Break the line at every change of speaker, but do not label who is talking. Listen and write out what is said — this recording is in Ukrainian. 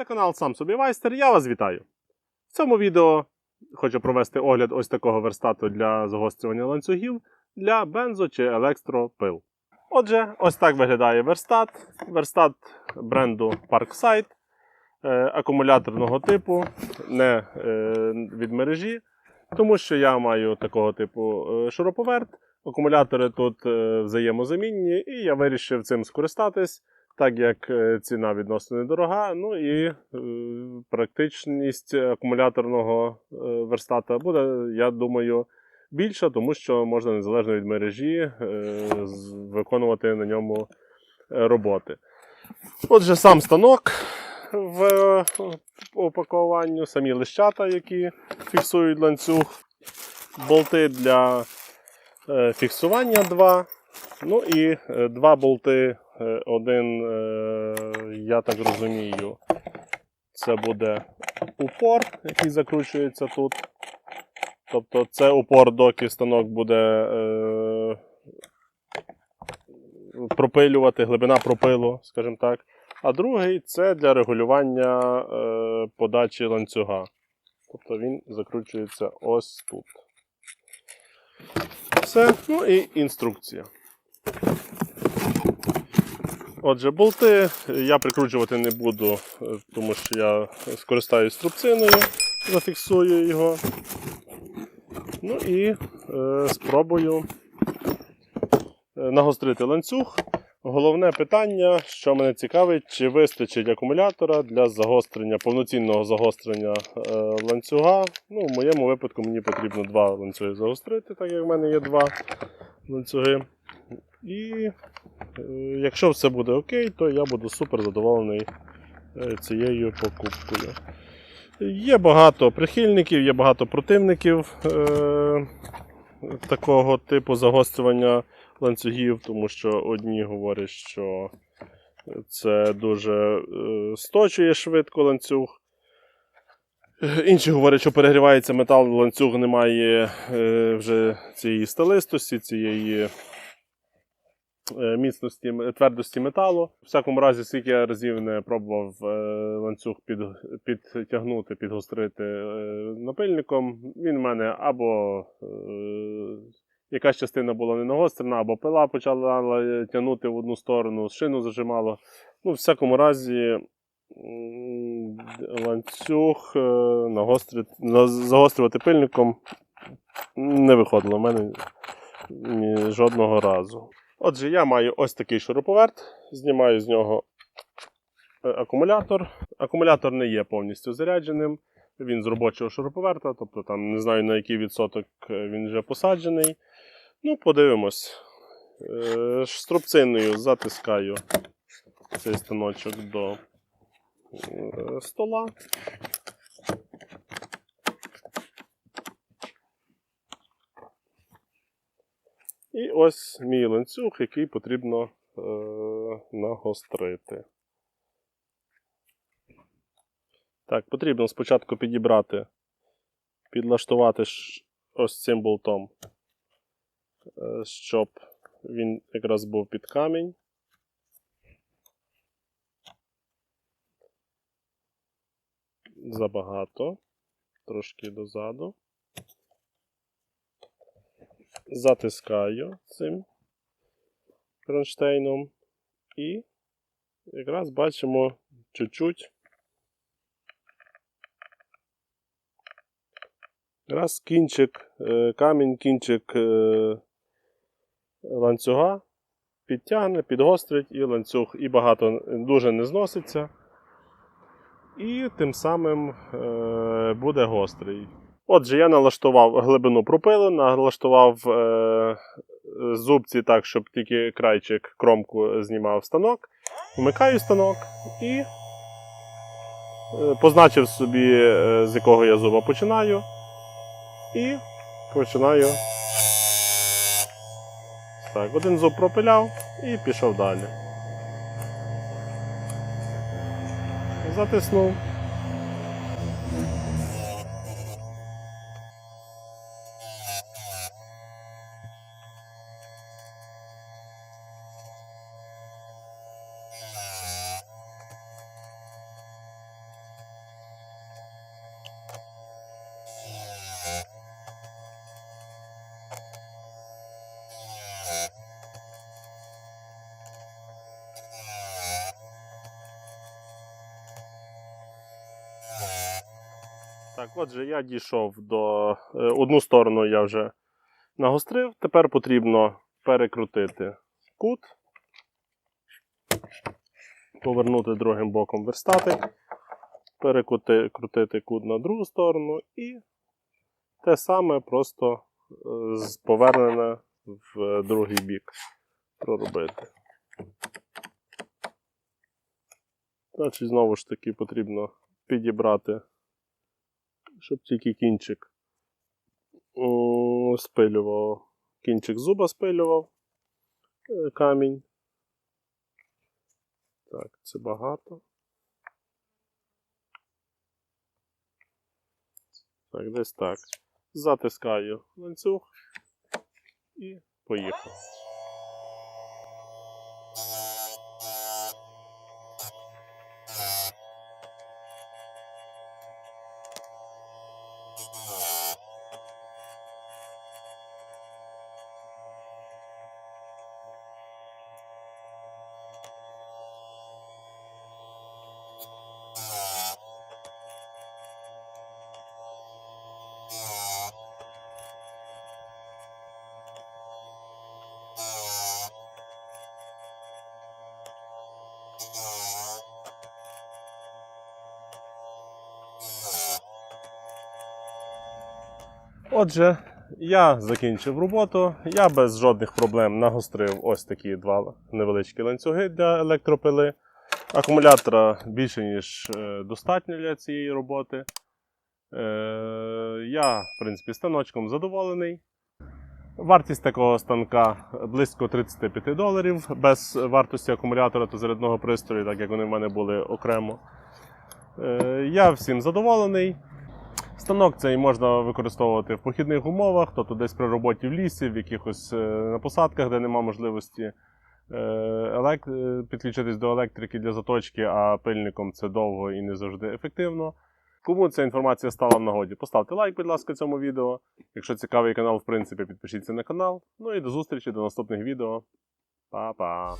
Це канал Сам собі Вайстер. Я вас вітаю. В цьому відео хочу провести огляд ось такого верстату для загострювання ланцюгів для бензо чи електропил. Отже, ось так виглядає верстат. Верстат бренду Parkside е, акумуляторного типу, не е, від мережі, тому що я маю такого типу е, шуруповерт. Акумулятори тут взаємозамінні, і я вирішив цим скористатись так як е, ціна відносно недорога, ну і е, практичність акумуляторного е, верстата буде, я думаю, більша, тому що можна незалежно від мережі виконувати на ньому роботи. Отже, сам станок в упакуванню, самі лищата, які фіксують ланцюг, болти для фіксування два. Ну і два болти. Е, Один, е, я так розумію, це буде упор, який закручується тут. Тобто це упор, доки станок буде е, пропилювати, глибина пропилу, скажімо так. А другий це для регулювання е, подачі ланцюга. Тобто він закручується ось тут. Все. Ну і інструкція. Отже, болти я прикручувати не буду, е, тому що я скористаюсь трубциною, зафіксую його. Ну і е, спробую е, нагострити ланцюг. Головне питання, що мене цікавить, чи вистачить акумулятора для загострення, повноцінного загострення е, ланцюга. Ну, в моєму випадку мені потрібно два ланцюги загострити, так як в мене є два ланцюги. І Якщо все буде окей, то я буду супер задоволений е, цією покупкою. Є багато прихильників, є багато противників е, такого типу загострювання ланцюгів, тому що одні говорять, що це дуже е, сточує швидко ланцюг. Е, Інші говорять, що перегрівається метал, ланцюг не має е, вже цієї сталистості, цієї е, міцності, твердості металу. В всякому разі, скільки я разів не пробував е, ланцюг під, підтягнути, підгострити е, напильником, він в мене або е, якась частина була не нагострена, або пила почала е, тягнути в одну сторону, шину зажимало. Ну, в всякому разі, ланцюг е, загострювати пильником не виходило в мене жодного разу. Отже, я маю ось такий шуруповерт, знімаю з нього е, акумулятор. Акумулятор не є повністю зарядженим. Він з робочого шуруповерта, тобто там не знаю на який відсоток е, він вже посаджений. Ну, подивимось. Е, Струбциною затискаю цей станочок до стола. І ось мій ланцюг, який потрібно е, нагострити. Так, потрібно спочатку підібрати, підлаштувати ось цим болтом, е, щоб він якраз був під камінь. Забагато. Трошки дозаду затискаю цим кронштейном і якраз бачимо чуть-чуть. Якраз кінчик, е, камінь, кінчик е, ланцюга підтягне, підгострить і ланцюг і багато дуже не зноситься. І тим самим е, буде гострий. Отже, я налаштував глибину пропилу, налаштував е, зубці так, щоб тільки крайчик кромку знімав станок. Вмикаю станок і е, позначив собі, е, з якого я зуба починаю. І починаю. Так, один зуб пропиляв і пішов далі. Затиснув. Так, отже, я дійшов до е, одну сторону я вже нагострив. Тепер потрібно перекрутити кут, повернути другим боком верстатик, перекрутити крутити кут на другу сторону і те саме просто е, повернене в е, другий бік проробити. Значить, знову ж таки потрібно підібрати, щоб тільки кінчик спилював, кінчик зуба спилював е, камінь. Так, це багато. Так, десь так. Затискаю ланцюг і поїхав. Отже, я закінчив роботу. Я без жодних проблем нагострив ось такі два невеличкі ланцюги для електропили. Акумулятора більше, ніж е, достатньо для цієї роботи. Е, я, в принципі, станочком задоволений. Вартість такого станка близько 35 доларів без вартості акумулятора та зарядного пристрою, так як вони в мене були окремо. Е, я всім задоволений. Станок цей можна використовувати в похідних умовах, тобто десь при роботі в лісі, в якихось е, на посадках, де немає можливості е, елек... е, підключитись до електрики для заточки, а пильником це довго і не завжди ефективно. Кому ця інформація стала в нагоді, поставте лайк, будь ласка, цьому відео. Якщо цікавий канал, в принципі, підпишіться на канал. Ну і до зустрічі до наступних відео. Па-па!